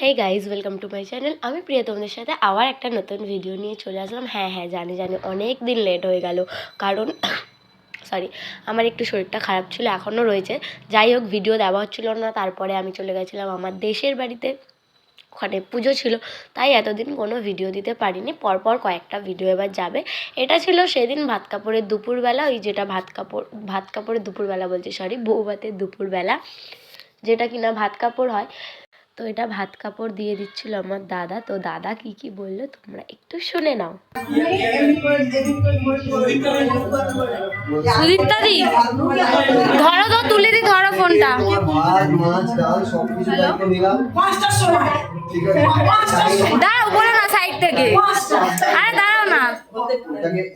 Hey guys welcome to my channel আমি প্রিয়া, তোমাদের সাথে আবার একটা নতুন ভিডিও নিয়ে চলে আসলাম। হ্যাঁ হ্যাঁ জানি জানি, অনেক দিন লেট হয়ে গেল। কারণ সরি আমার একটু শরীরটা খারাপ ছিল, এখনও রয়েছে। যাই হোক ভিডিও দেওয়া হচ্ছিল না, তারপরে আমি চলে গেছিলাম আমার দেশের বাড়িতে। ওখানে পুজো ছিল, তাই এতদিন কোনো ভিডিও দিতে পারিনি। পরপর কয়েকটা ভিডিও এবার যাবে। এটা ছিল সেদিন ভাত কাপড়ের দুপুরবেলা, ওই যেটা ভাত কাপড়, ভাত কাপড়ের দুপুরবেলা বলছি সরি বউ ভাতের দুপুরবেলা, যেটা কিনা ভাত কাপড় হয়। তো এটা ভাত কাপড় দিয়ে দিচ্ছিল আমার দাদা। তো দাদা কি কি বলল তোমরা একটু শুনে নাও। সুদীপ্তাদি ধরো তো তুলে দি ধরো ফোনটা। ভাত মাছ ডাল সব কিছু দায়িত্ব নিলাম পাঁচটার সময় ঠিক আছে দাঁড়াও বলো না সাইড থেকে। আরে দাঁড়াও না।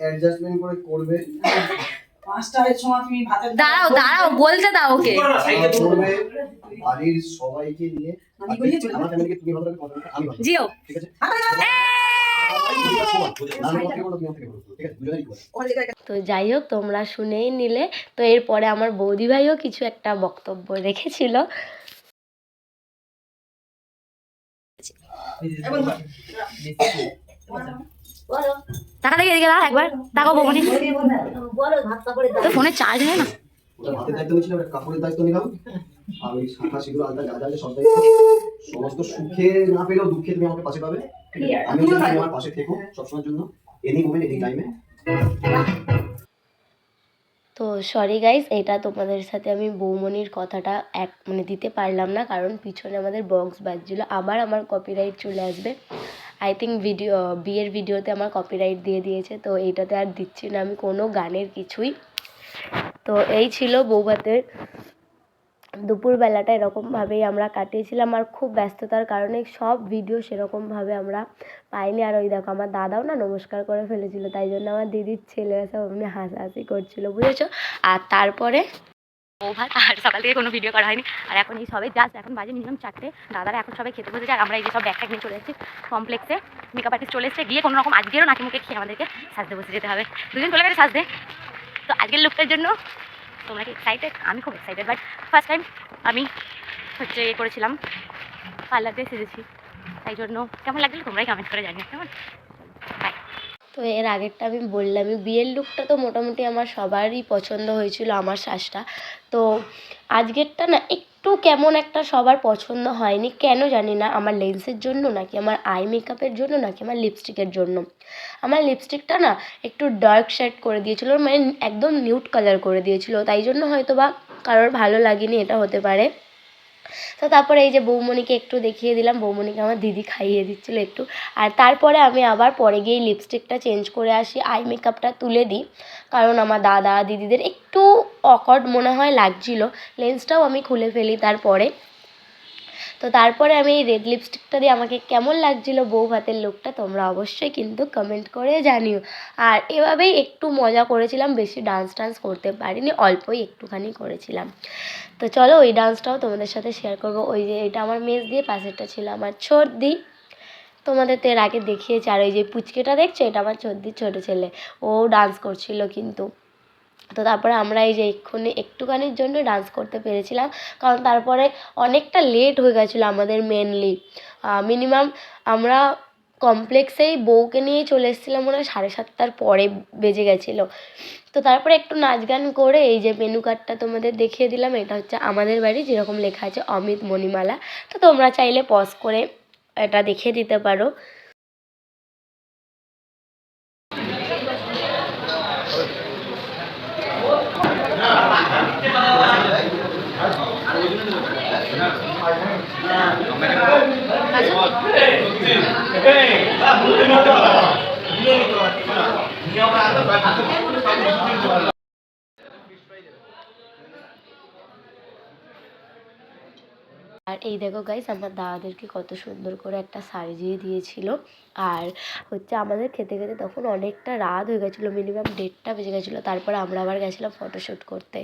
অ্যাডজাস্টমেন্ট করে করবে পাঁচটার সময় তুমি ভাতের দাঁড়াও দাঁড়াও বলতে দাও ওকে। বাড়ির সবাইকে নিয়ে জিও। তো যাই হোক তোমরা শুনেই নিলে। তো এরপরে আমার বৌদি ভাইও কিছু একটা বক্তব্য রেখেছিল। টাকা দেখে এদিকে দাঁড়া একবার। তাকাও বৌমনি তো ফোনে চার্জ নেই না? কাপড়ের দায়িত্ব নিলাম। আর ওই শাখা সিঁদুর আলতা যা যা আছে সব দায়িত্ব সমস্ত সুখে না পেলেও দুঃখে তুমি আমাকে পাশে পাবে। তুমি আমার পাশে থেকো সবসময়ের জন্য। এনি মোমেন্ট এনি টাইমে তো সরি গাইস এটা তোমাদের সাথে আমি বৌমনির কথাটা এক মানে দিতে পারলাম না কারণ পিছনে আমাদের বক্স বাজছিল। আবার আমার কপিরাইট চলে আসবে। আই থিঙ্ক ভিডিও বিয়ের ভিডিওতে আমার কপিরাইট দিয়ে দিয়েছে তো এইটাতে আর দিচ্ছি না আমি কোনো গানের কিছুই। তো এই ছিল বৌভাতের দুপুরবেলাটা এরকমভাবেই আমরা কাটিয়েছিলাম আর খুব ব্যস্ততার কারণে সব ভিডিও সেরকমভাবে আমরা পাইনি। আর ওই দেখো, আমার দাদাও না নমস্কার করে ফেলেছিল, তাই জন্য আমার দিদির ছেলেরা সব এমনি হাসাহাসি করছিল, বুঝেছ? আর তারপরে আর সকাল থেকে কোনো ভিডিও করা হয়নি। আর এখন এই সবে জাস্ট এখন বাজে মিনিমাম চারটে। দাদারা এখন সবাই খেতে বসেছে, আর আমরা এই যে সব ব্যাগ ট্যাগ নিয়ে চলে এসেছি। কমপ্লেক্সে মেকআপ আর্টিস্ট চলে এসেছে। গিয়ে কোনো রকম আজকেরও নাকি মুখে খেয়ে আমাদেরকে সাজতে বসে যেতে হবে। দুদিন চলে গেছে সাজতে। তো আজকের লুকটার জন্য তোমরা কি এক্সাইটেড আমি খুব এক্সাইটেড বাট ফার্স্ট টাইম আমি হচ্ছে ইয়ে করেছিলাম পার্লার দিয়ে সেজেছি। তাই জন্য কেমন লাগল তোমরাই কমেন্ট করে জানিও, কেমন? তো এর আগেরটা আমি বললামই, বিয়ের লুকটা তো মোটামুটি আমার সবারই পছন্দ হয়েছিল, আমার শ্বাসটা তো আজকেরটা না একটু কেমন একটা সবার পছন্দ হয়নি, কেন জানি না। আমার লেন্সের জন্য নাকি আমার আই মেকআপের জন্য নাকি আমার লিপস্টিকের জন্য। আমার লিপস্টিকটা না একটু ডার্ক শেড করে দিয়েছিল মানে একদম নিউট কালার করে দিয়েছিল। তাই জন্য হয়তো বা কারোর ভালো লাগেনি, এটা হতে পারে। তো তারপরে এই যে বৌমণিকে একটু দেখিয়ে দিলাম বৌমণিকে আমার দিদি খাইয়ে দিচ্ছিল একটু। আর তারপরে আমি আবার পরে গিয়ে লিপস্টিকটা চেঞ্জ করে আসি আই মেকআপটা তুলে দিই। কারণ আমার দাদা, দিদিদের একটু অকওয়ার্ড মনে হয় লাগছিল। লেন্সটাও আমি খুলে ফেলি তারপরে। তো তারপরে আমি এই রেড লিপস্টিকটা দিয়ে আমাকে কেমন লাগছিল বউ ভাতের লুকটা তোমরা অবশ্যই কিন্তু কমেন্ট করে জানিও। আর এভাবেই একটু মজা করেছিলাম, বেশি ডান্স টান্স করতে পারিনি, অল্পই একটুখানি করেছিলাম। তো চলো ওই ডান্সটাও তোমাদের সাথে শেয়ার করব। ওই যে এটা আমার মেজ দিয়ে, পাশেরটা ছিল আমার ছোটদি তোমাদের তো এর আগে দেখিয়েছি। আর ওই যে পুচকেটা দেখছ, এটা আমার ছোটদির ছোটো ছেলে। ও ডান্স করছিল কিন্তু। তো তারপরে আমরা এই যে এক্ষুনি একটুখানির জন্য ডান্স করতে পেরেছিলাম, কারণ তারপরে অনেকটা লেট হয়ে গেছিল আমাদের মেনলি মিনিমাম আমরা কমপ্লেক্সেই বউকে নিয়ে চলে এসেছিলাম মনে হয় সাড়ে সাতটার পরে বেজে গেছিল। তো তারপরে একটু নাচ গান করে এই যে মেনু কার্ডটা তোমাদের দেখিয়ে দিলাম, এটা হচ্ছে আমাদের বাড়ি, যেরকম লেখা আছে অমিত মণিমালা। তো তোমরা চাইলে পজ করে এটা দেখে দিতে পারো। আর এই দেখো গাইস আমার দাদাদেরকে কত সুন্দর করে একটা সাজিয়ে দিয়েছিল। আর হচ্ছে আমাদের খেতে খেতে তখন অনেকটা রাত হয়ে গেছিল মিনিমাম দেড়টা বেজে গেছিল। তারপর আমরা আবার গেছিলাম ফটোশ্যুট করতে।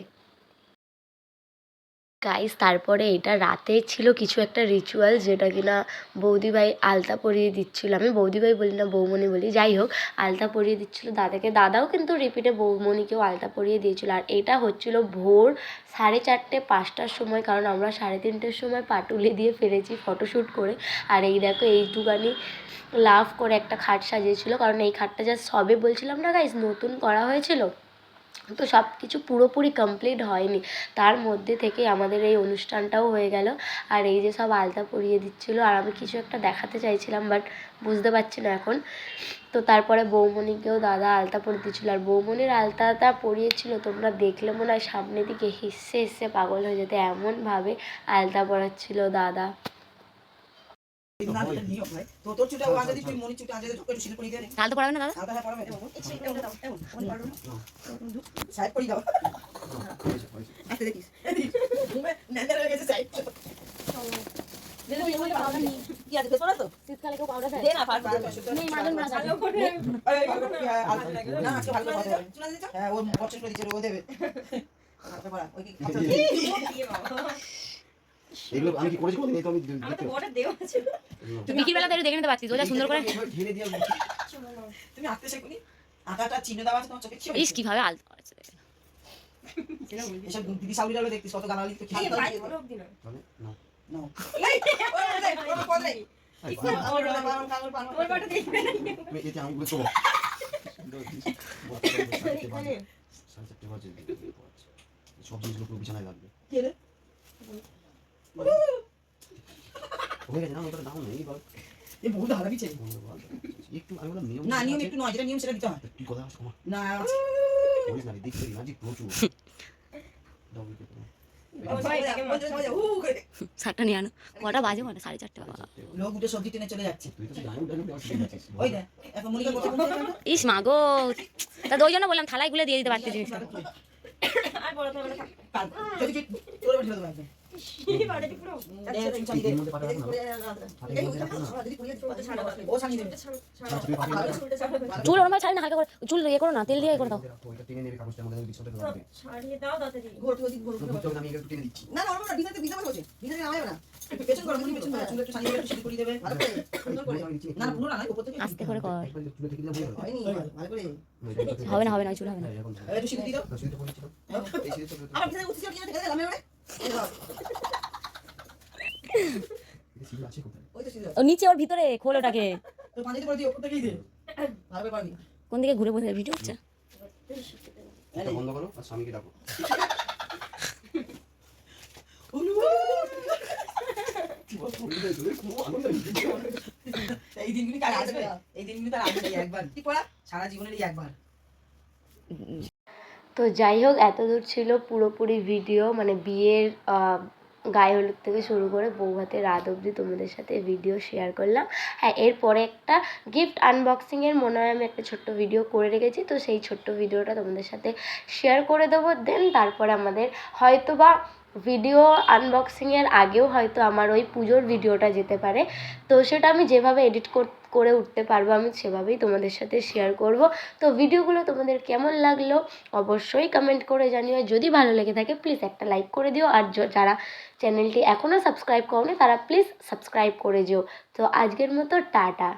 গাইস তারপরে এটা রাতে ছিল কিছু একটা রিচুয়াল যেটা কিনা বৌদিভাই আলতা পরিয়ে দিচ্ছিল। আমি বৌদিভাই বলি না, বৌমণি বলি, যাই হোক, আলতা পরিয়ে দিচ্ছিল দাদাকে। দাদাও কিন্তু রিপিটে বৌমণিকেও আলতা পরিয়ে দিয়েছিল। আর এটা হচ্ছিল ভোর সাড়ে চারটে, পাঁচটার সময়, কারণ আমরা সাড়ে তিনটের সময় পাটুলি দিয়ে ফিরেছি ফটোশ্যুট করে। আর এই দেখো, এইটুকানি লাভ করে একটা খাট সাজিয়েছিল, কারণ এই খাটটা যা সবে বলছিলাম না গাইস নতুন করা হয়েছিল? তো সব কিছু পুরোপুরি কমপ্লিট হয়নি। তার মধ্যে থেকে আমাদের এই অনুষ্ঠানটাও হয়ে গেল। আর এই যে সব আলতা পরিয়ে দিচ্ছিল, আর আমি কিছু একটা দেখাতে চাইছিলাম বাট বুঝতে পারছি না এখন। তো তারপরে বৌমণিকেও দাদা আলতা পরিয়ে দিচ্ছিল। আর বৌমণির আলতাটা পরিয়েছিল, তোমরা দেখলে মনে হয় সামনের দিকে হিসে হিসে পাগল হয়ে যেতে। এমনভাবে আলতা পরাচ্ছিল দাদা। তাহলে তো পড়াবে না দাদা। ওই কি- আচ্ছা, এগুলো আমি কি করেছি কোনোদিন এই তো আমি দেখতে তুই বিকির বেলা দেখে নিতে পারছিস? ওটা সুন্দর করে ঢেলে দিয়ে তুমি আঁকতে শেখোনি? আঁকাটা চিহ্ন দেওয়া আছে তোমার চোখে? কি ইস কীভাবে আলতা পরাচ্ছে এসব দিদি সাউরিরা দেখতিস? কত গালাগালি তো খেয়ে তাহলে না। No. এই, ওই, ওই, ওই, ওই, ওই, ওই। আঙুল পাড়া, পাড়া, আঙুল পাড়া, আঙুল পাড়া। আমি এতে আমি বলতে সব জিনিসগুলো পুরো বিছানায় লাগবে কে রে? হয়ে গেছে না ওটা দাও না এইবার এ বহুত হারাবি চাই। একটু আমি বললাম নিয়ম না নিয়ম একটু নয় যেটা নিয়ম সেটা দিতে হয়। তুই কথা সময় না করিস না রে, দেখতে না যে প্রচুর। দাও। শার্টটা নিয়ে আনো কটা বাজে কটা সাড়ে চারটে লোক সবজি টেনে চলে যাচ্ছে। ইস মা গো। তা ওই জন্য বললাম থালায় গুলে দিয়ে দিতে পারতে জিনিসটা। চুল ওরম ছাড়ি না হালকা করে চুল ইয়ে করো না তেল দিয়ে করে দাও। করো হবে। না, হবে না চুল হবে না। এই ধর, এই সিঁদুর আছে কোথায়? ওই তো সিঁদুর ও নিচে ওর ভিতরে খোল ওটাকে কোন দিকে ঘুরে বসে ভিডিও হচ্ছে? বন্ধ করো আর স্বামীকে ডাকো। এই দিনগুলি কার আসবে এই দিনগুলি তার আসবে একবার। কি পড়া? সারা জীবনের একবার। তো যাই হোক এতদূর ছিল পুরোপুরি ভিডিও মানে বিয়ের গায়ে হলুদ থেকে শুরু করে বউ ভাতের রাত অবধি তোমাদের সাথে ভিডিও শেয়ার করলাম। হ্যাঁ এরপরে একটা গিফট আনবক্সিংয়ের মনে হয় আমি একটা ছোট্ট ভিডিও করে রেখেছি, তো সেই ছোট্ট ভিডিওটা তোমাদের সাথে শেয়ার করে দেবো। দেন তারপরে আমাদের হয়তো বা ভিডিও আনবক্সিংয়ের আগেও হয়তো আমার ওই পুজোর ভিডিওটা যেতে পারে। তো সেটা আমি যেভাবে এডিট করে উঠতে পারব, আমি সেভাবেই তোমাদের সাথে শেয়ার করব। তো ভিডিওগুলো তোমাদের কেমন লাগল অবশ্যই কমেন্ট করে জানিও। যদি ভালো লেগে থাকে প্লিজ একটা লাইক করে দিও। আর যারা চ্যানেলটি এখনও সাবস্ক্রাইব করো তারা প্লিজ সাবস্ক্রাইব করে যেও। তো আজকের মতো, টাটা।